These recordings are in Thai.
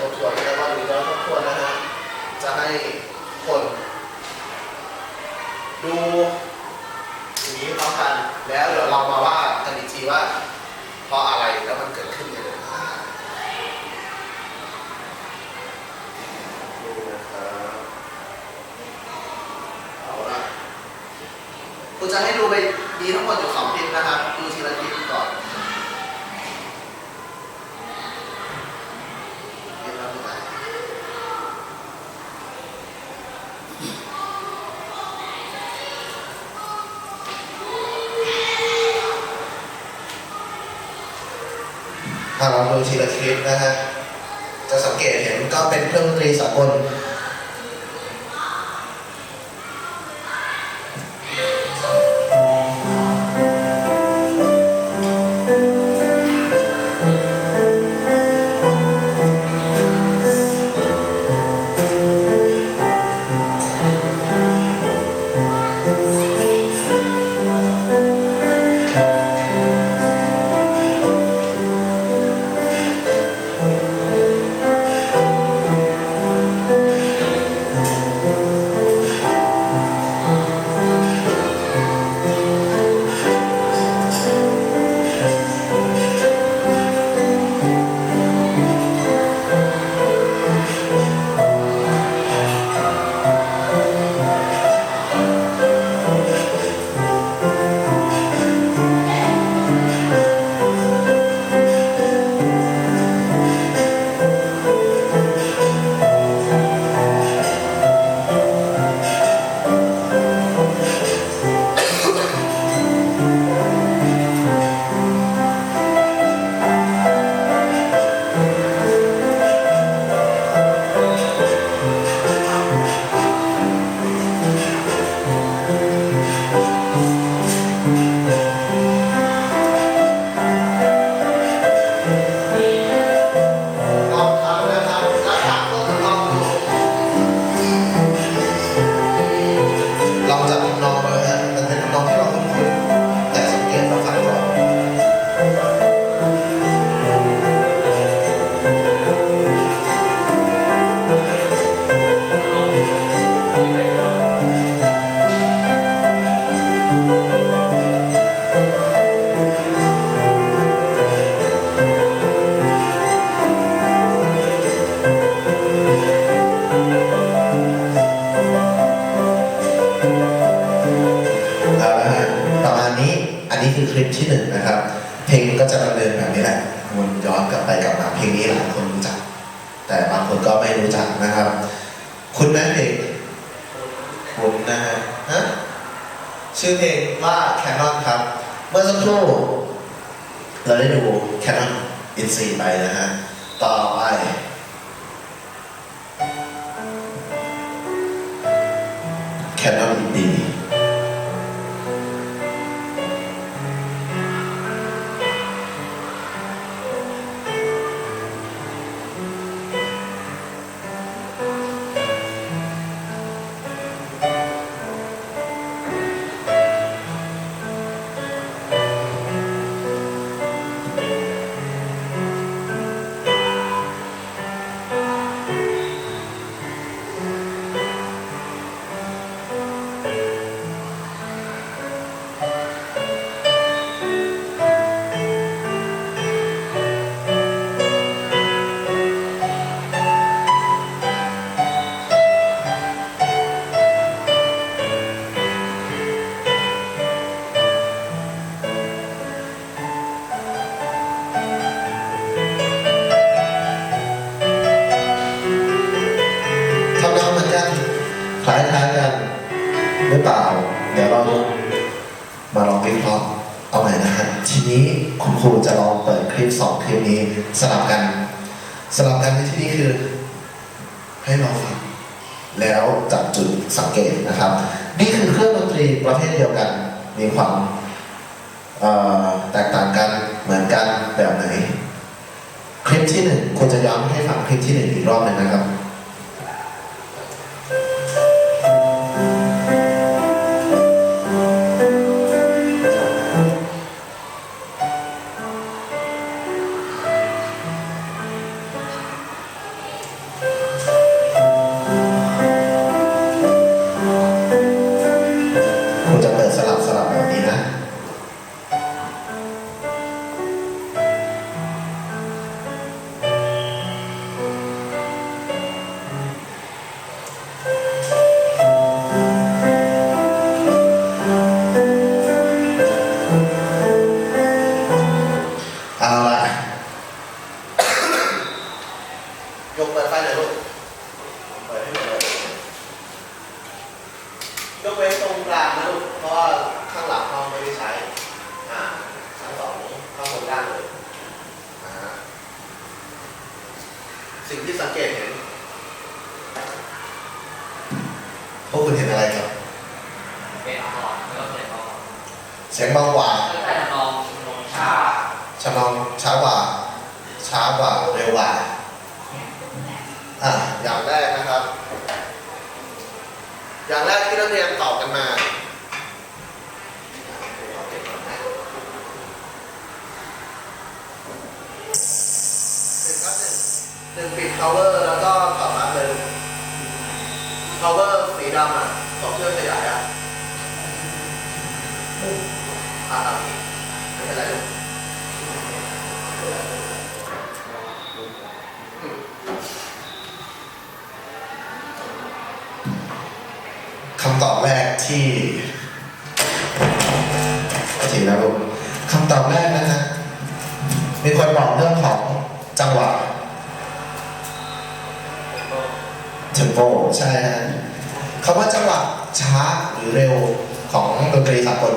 ทบทวนนะว่ามีแล้วทบทวนนะฮะจะให้คนดูอย่างนี้พร้อมกันแล้วเดี๋ยวเรามาว่ากันอีกทีว่า เพราะอะไรแล้วมันเกิดขึ้นยังไงดูนะครับเอาละคุณจะให้ดูไปมีทั้งหมดอยู่สองคลิปนะครับดูทีละคลิปก่อนคลิปละเท่าไหร่ถ้าเราดู ทีละคลิปนะฮะจะสังเกตเห็นก็เป็นเครื่องดนตรีสากล ลอ ย้อนกลับไปกลับมาเพลงนี้หลายคนรู้จัก แต่บางคนก็ไม่รู้จักนะครับ คุณแม่เพลงคุณนะฮะชื่อเพลงว่า Canon ครับ เมื่อสักครู่เราได้ดู Canon i n c ไปนะฮะต่อไป Canon D นี้ี้คุณครูจะลองเปิดคลิปสองคลิปนี้สลับกัน สลับกันในที่นี้คือ ให้เราฟังแล้วจับจุดสังเกตนะครับ นี่คือเครื่องดนตรีประเภทเดียวกัน มีความแตกต่างกันเหมือนกันแบบไหน คลิปที่หนึ่งควรจะย้ำให้ฟังคลิปที่หนึ่งอีกรอบหนึ่งนะครับ เบากว่าแล้วแต่ลองช้าชะนองช้ากว่า ช้ากว่าเร็วกว่าอะอย่างแรกนะครับ อย่างแรกที่นักเรียนตอบกันมาหนึ่งหนึ่งหนึ่งปิด power แล้วก็ตอบรับเลย power สีดำอะของเครื่องขยายอะอ่าไม่เป็นไรลูกคำตอบแรกที่ทีนะลูกคำตอบแรกนะฮะมีคนบอกเรื่องของจังหวะ tempo ใช่ฮะคำว่าจังหวะช้าหรือเร็วของดนตรีสากล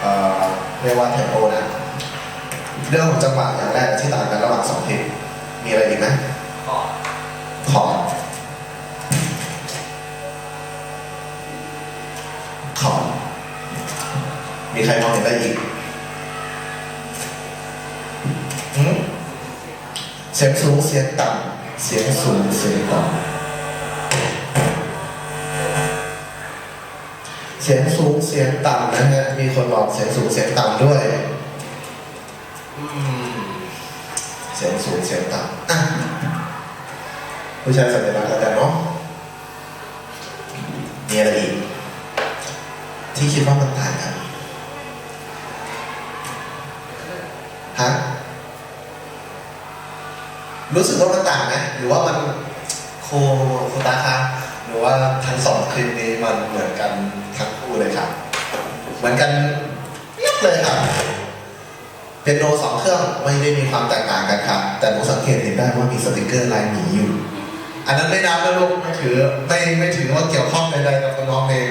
เอ่อเรียกว่า tempo นะ เรื่องของจังหวะอย่างแรกที่ต่างกันระหว่างสองเพลงมีอะไรอีกไหมก่อนคอร์ดคอดมีใครมองเห็นได้อีกเสียงสูงเสียงต่ำเสียงสูงเสียงต่ำ เสียงสูงเสียงต่ำนะฮะ มีคนบอกเสียงสูงเสียงต่ำด้วยเสียงสูงเสียงต่ำอะผู้ชายสัญลักษณ์แล้วกันเนาะมีอะไรอีกที่คิดว่ามันต่างกันฮะรู้สึกว่ามันต่างไหมหรือว่ามันโคโคตาคะหรือว่าทั้งสองคลิปนี้มันเหมือนกัน คู่เลยครับ เหมือนกันเรียบเลยครับเป็นโนสองเครื่องไม่ได้มีความแตกต่างกันครับ แต่ผมสังเกตเห็นได้ว่ามีสติกเกอร์ลายหมีอยู่ อันนั้นไม่นับนะลูกไม่ถือไม่ไม่ถือว่าเกี่ยวข้องใดๆกับน้องเอง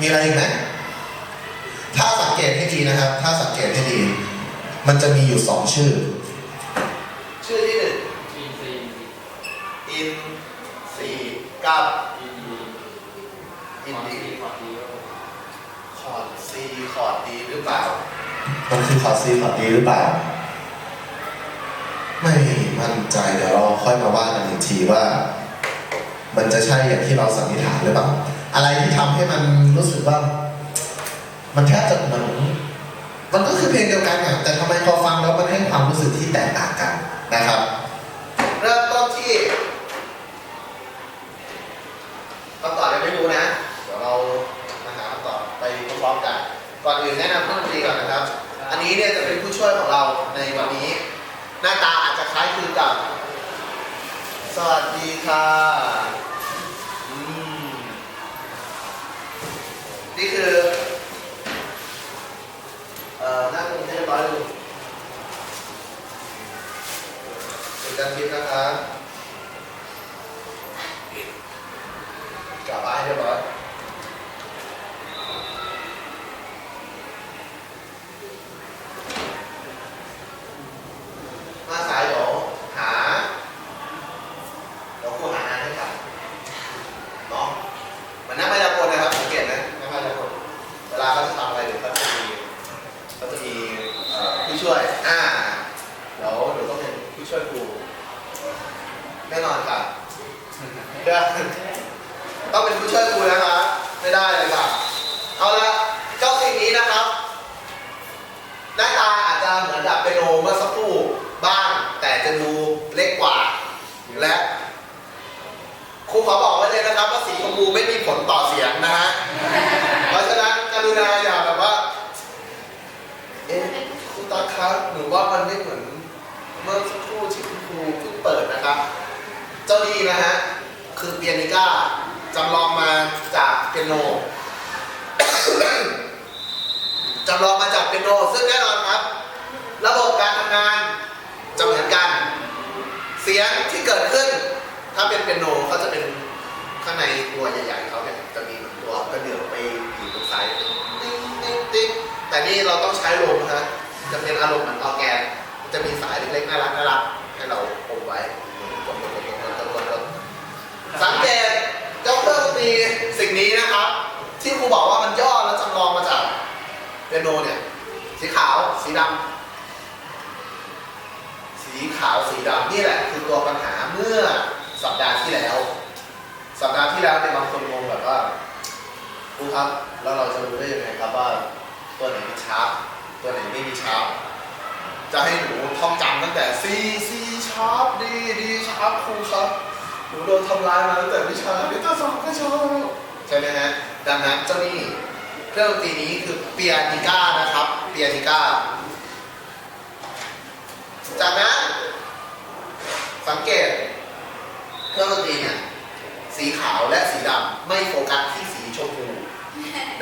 มีอะไรอีกไหมถ้าสังเกตให้ดีนะครับ ถ้าสังเกตให้ดี มันจะมีอยู่สองชื่อ ชื่อที่หนึ่งอินสี่กับอินดี อินดี คอร์ดี คอร์ด ซีคอร์ดดีหรือเปล่า มันคือคอร์ดซีคอร์ดดีหรือเปล่า ไม่มั่นใจเดี๋ยวเราค่อยมาว่ากันอีกทีว่า มันจะใช่อย่างที่เราสันนิษฐานหรือเปล่า อะไรที่ทำให้มันรู้สึกว่า มันแทบจะเหมือนมันก็คือเพลงเดียวกันอะแต่ทำไมพอฟังแล้วมันให้ความรู้สึกที่แตกต่างกันนะครับ เริ่มต้นที่คำตอบยังไม่รู้นะ เดี๋ยวเรามาหาคำตอบไปพร้อมๆ กันก่อนอื่นแนะนำผู้ดนตรีก่อนนะครับ อันนี้เนี่ยจะเป็นผู้ช่วยของเราในวันนี้ หน้าตาอาจจะคล้ายคลึงกับ สวัสดีค่ะอืมนี่คือเอ่อนั่งให้เรียบร้อยเลยเป็นการคิดนะครับกลับบ้านให้เรียบร้อย ช่วยครูแน่นอนค่ะเดี๋ยวต้องเป็นผู้ช่วยครูนะคะไม่ได้เลยค่ะ เอาละเจ้าสิ่งนี้นะครับ หน้าตาอาจจะเหมือนกับเปน โนเมื่อสักครู่บ้าง แต่จะดูเล็กกว่า และครูขอบอกไว้เลยนะครับ ว่าสีชมพูไม่มีผลต่อเสียงนะฮะเพราะฉะนั้นกรุณาอย่าแบบว่า เอ๊ะครูตาครับหนูว่ามันไม่เหมือนเมื่อสักครู่ที่คุณครูเพิ่งเปิดนะครับ เจ้าดีนะฮะคือเปียนิก้าจำลองมาจากเปียโนจำลองมาจากเปียโนซึ่งแน่นอนครับ ระบบการทำงานจะเหมือนกัน เสียงที่เกิดขึ้น ถ้าเป็นเปียโนเขาจะเป็นข้างในตัวใหญ่ๆเขาเนี่ยจะมีตัวกระเดื่องไปอยู่ตรงซ้ายติ๊งติ๊งติ๊งแต่นี่เราต้องใช้ลมฮะจะเป็นอารมณ์เหมือนออแกน จะมีสายเล็กๆน่ารักน่ารักให้เราอมไว้กดๆๆๆๆสังเกตเจ้าเครื่องดนตรีสิ่งนี้นะครับ ที่ครูบอกว่ามันย่อแล้วจำลองมาจากเปียโนเนี่ยสีขาวสีดำ สีขาวสีดำนี่แหละคือตัวปัญหาเมื่อสัปดาห์ที่แล้ว สัปดาห์ที่แล้วเนี่ยบางคนงงแบบว่าครูครับ แล้วเราจะรู้ได้ยังไงครับว่าตัวไหนมีชาร์ปตัวไหนไม่มีชาร์ปจะให้หนูท่องจำตั้งแต่ C C ชาร์ป D D ชาร์ปครูครับหนูโดนทำลายมาตั้งแต่วิชาวิทยาศาสตร์ก็ชอบใช่ไหมฮะดังนั้นเจ้านี่เครื่องดนตรีนี้คือเปียนิก้านะครับ เปียนิก้า จากนั้นสังเกตเครื่องดนตรีเนี่ยสีขาวและสีดำไม่โฟกัสที่สีชมพู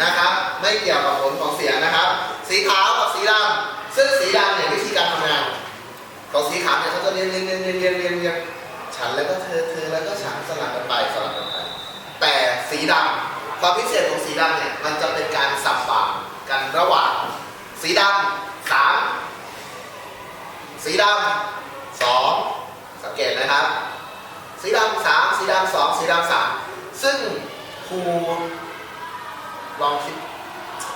นะครับ ไม่เกี่ยวกับผลของเสียงนะครับ สีขาวกับสีดำซึ่งสีดำเนี่ยวิธีการทำงานของสีขาวเนี่ยเขาจะเรียนเรียนเรียนเรียนเรียนเรียนเรียนฉันแล้วก็เธอเธอแล้วก็ฉันสลับกันไปสลับกันไป แต่สีดำความพิเศษของสีดำเนี่ยมันจะเป็นการสับปะกันระหว่าง สีดำสาม สีดำสองสังเกตนะครับ สีดำสามสีดำสองสีดำสามซึ่งครูลองคิด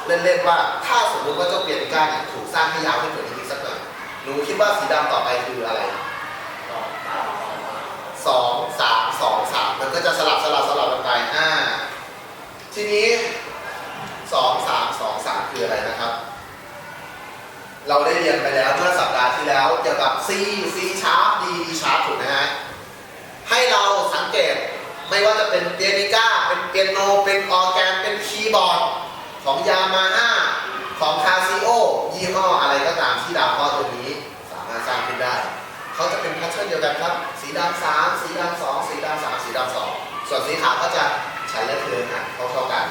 เล่นๆว่าถ้าสมมติว่าเจ้าเปลี่ยนก้านเนี่ยถูกสร้างให้ยาวขึ้นกว่านี้สักหน่อยหนูคิดว่าสีดำต่อไปคืออะไรสองสามสองสามมันก็จะสลับสลับสลับกันไปอ่าทีนี้สองสามสองสามคืออะไรนะ เราได้เรียนไปแล้วเมื่อสัปดาห์ที่แล้วเกี่ยวกับ C C sharp D D sharp ถูกไหมฮะ ให้เราสังเกตไม่ว่าจะเป็นเปียนิก้า เป็นเปียโน เป็นออแกน เป็นคีย์บอร์ด ของยามาฮ่าของคาซิโอยี่ห้ออะไรก็ตามที่ดาวข้อตัวนี้สามารถสร้างขึ้นได้ เขาจะเป็นแพทเทิร์นเดียวกันครับ สีดำสามสีดำสองสีดำสามสีดำสองส่วนสีขาวก็จะใช้และเทินห่าเท่าๆกัน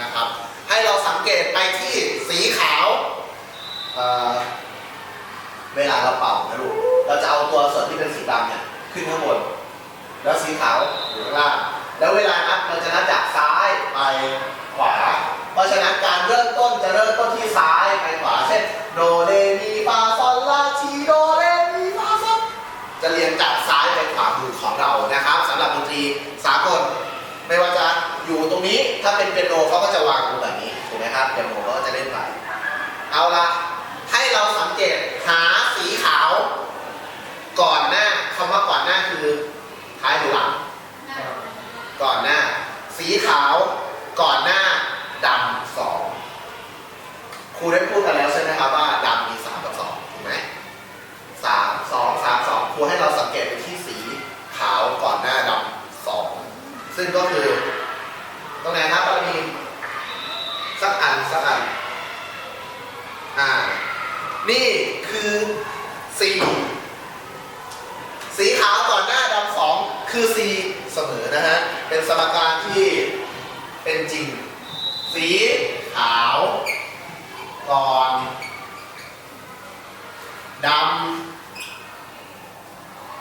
นะครับ ให้เราสังเกตไปที่สีขาว เวลาเราเป่านะลูก เราจะเอาตัวส่วนที่เป็นสีดำเนี่ยขึ้นข้างบน แล้วสีขาวอยู่ข้างล่าง แล้วเวลานับเราจะนับจากซ้ายไปขวา เพราะฉะนั้นการเริ่มต้นจะเริ่มต้นที่ซ้ายไปขวา เช่นโดเรมีฟาซอลลาทีโดเรมีฟาซอลจะเรียงจากซ้ายไปขวามือของเรานะครับสำหรับดนตรีสากลไม่ว่าจะอยู่ตรงนี้ถ้าเป็นเปียโนเขาก็จะวางอยู่แบบนี้ถูกไหมครับเปียโนเขาก็จะเล่นไปเอาละให้เราสังเกต หาสีขาว ก่อนหน้าคำว่าก่อนหน้าคือท้ายหรือหลัง ก่อนหน้า สีขาว ก่อนหน้าดำสองครูได้พูดกันแล้วใช่ไหมครับว่าดำมีสามกับสองถูกไหมสามสองสามสองครูให้เราสังเกตไปที่สีขาวก่อนหน้าดำสองซึ่งก็คือตรงไหนครับปรมีสักอันสักอันอ่า นี่คือสี่ สีขาวก่อนหน้าดำสองคือ C เสมอนะฮะ เป็นสมการที่เป็นจริง สีขาวก่อนดำ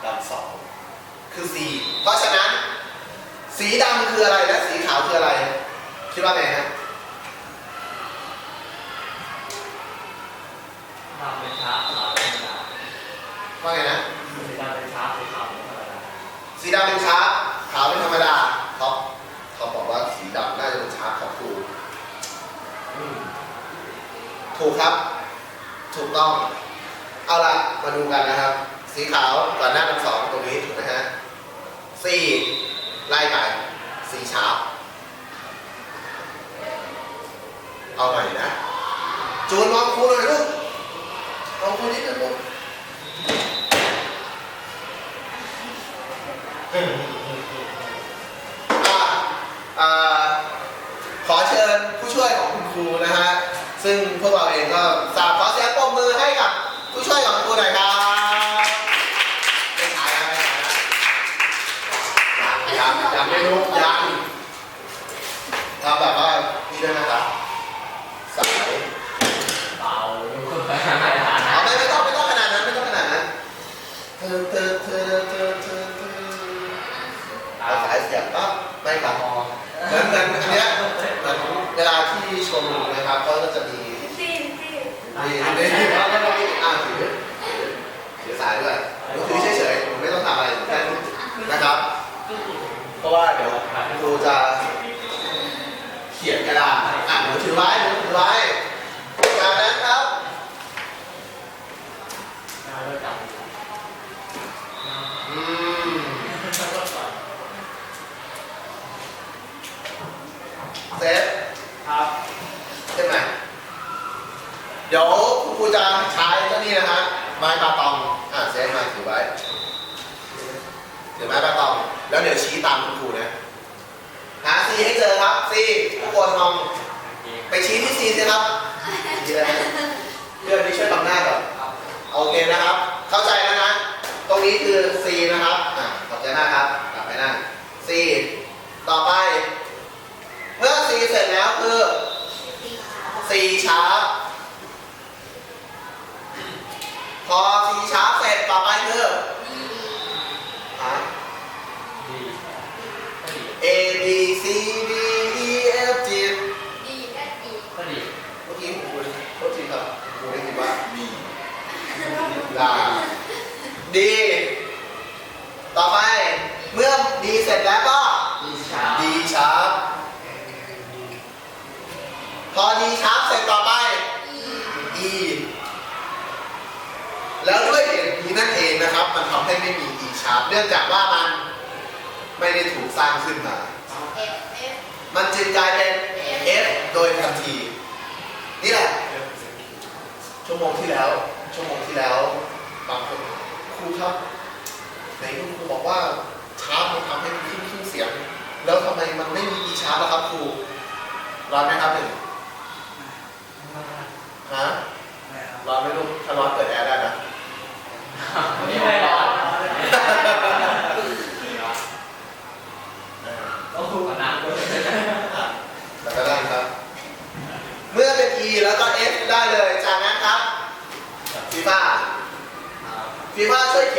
ดำสองคือ C เพราะฉะนั้น สีดำคืออะไรและสีขาวคืออะไร คิดว่าไงฮะทำเป็นชาร์ปขาวเป็นธรรมดาว่าไงนะ สีดำเป็นชาร์ปสีขาวเป็นธรรมดา สีดำเป็นชาร์ปขาวเป็นธรรมดาเขาเขาบอกว่าสีดำน่าจะเป็นชาร์ปของครูอืม ถูกครับ ถูกต้อง เอาละมาดูกันนะครับ สีขาวก่อนหน้าทั้งสองตรงนี้ถูกไหมฮะ C ไล่ไป C ชาร์ปเอาใหม่นะจูนมองครูหน่อยลูกมองครูนิดหนึ่งลูกอะอ่าขอเชิญผู้ช่วยของคุณครูนะฮะ ซึ่งพวกเราเองก็สาบขอเสียงปรบมือให้กับผู้ช่วยของครูหน่อยครับไม่ถ่ายนะไม่ถ่ายนะยังยังยังไม่รู้ยังทำแบบว่านี่ด้วยนะครับสาย เปล่า เอาไม่ไม่ต้องไม่ต้องขนาดนั้นไม่ต้องขนาดนั้น เธอเธอเธอเธอเธอเธอเอาสายเสียบปั๊บไม่ครับเหมือนเหมือนอันเนี้ยเหมือนเวลาที่ชมนะครับเขาก็จะมีตีนตีนนี่นี่แล้วก็ต้องมีอ่าถือถือสายด้วยหนูถือเฉยๆหนูไม่ต้องทำอะไรแค่นะครับ เพราะว่าเดี๋ยวครูจะเขียนกระดาษอะหนูถือไว้หนูถือไว้จากนั้นครับ อืมเซฟ ครับ ใช่ไหมเดี๋ยวคุณครูจะใช้เจ้านี่นะฮะไม้ปลาตองอะเซฟมาถือไว้ถือไม้ปลาตอง แล้วเดี๋ยวชี้ตามคุณครูนะหาซีให้เจอครับซีทุกคนมองไปชี้ที่ซีสิครับชี้เลยนะเพื่อนที่ช่วยทำหน้าก่อนโอเคนะครับ เข้าใจแล้วนะ ตรงนี้คือ C นะครับอะขอบใจมากครับกลับไปนั่ง C ต่อไป เมื่อ C เสร็จแล้วคือ C ชาร์ปพอ C ชาร์ปเสร็จต่อไปคือฮะ ดีก็ดี A B C D E F G ดีก็ดี ก็ดี เมื่อกี้คุณโทษทีครับคุณได้ยินว่า B ลา D ต่อไป เมื่อ D เสร็จแล้วก็ ดีช้า D ชาร์ปพอ D ชาร์ปเสร็จต่อไป E แล้วด้วยเหตุนี้นั่นเองนะครับ มันทำ ให้ไม่มี E ชาร์ปเนื่องจากว่ามันไม่ได้ถูกสร้างขึ้นมาเอฟเอฟมันจึงกลายเป็น F โดยทันที นี่แหละ ชั่วโมงที่แล้ว ชั่วโมงที่แล้วบางคนครูครับไหนคุณครูบอกว่าชาร์ปมันทำให้ขึ้นขึ้นเสียง แล้วทำไมมันไม่มี E ชาร์ปล่ะครับครูร้อนไหมครับหนึ่งฮะร้อนไหมลูกถ้าร้อนเปิดแอร์ได้นะ ไม่พอ ต้องถูกกว่านั้นแล้ก็ได้ครับ เมื่อเป็น e แล้วก็ f ได้เลย จากนั้นครับฟีฟาฟีฟ่าช่วยเขียน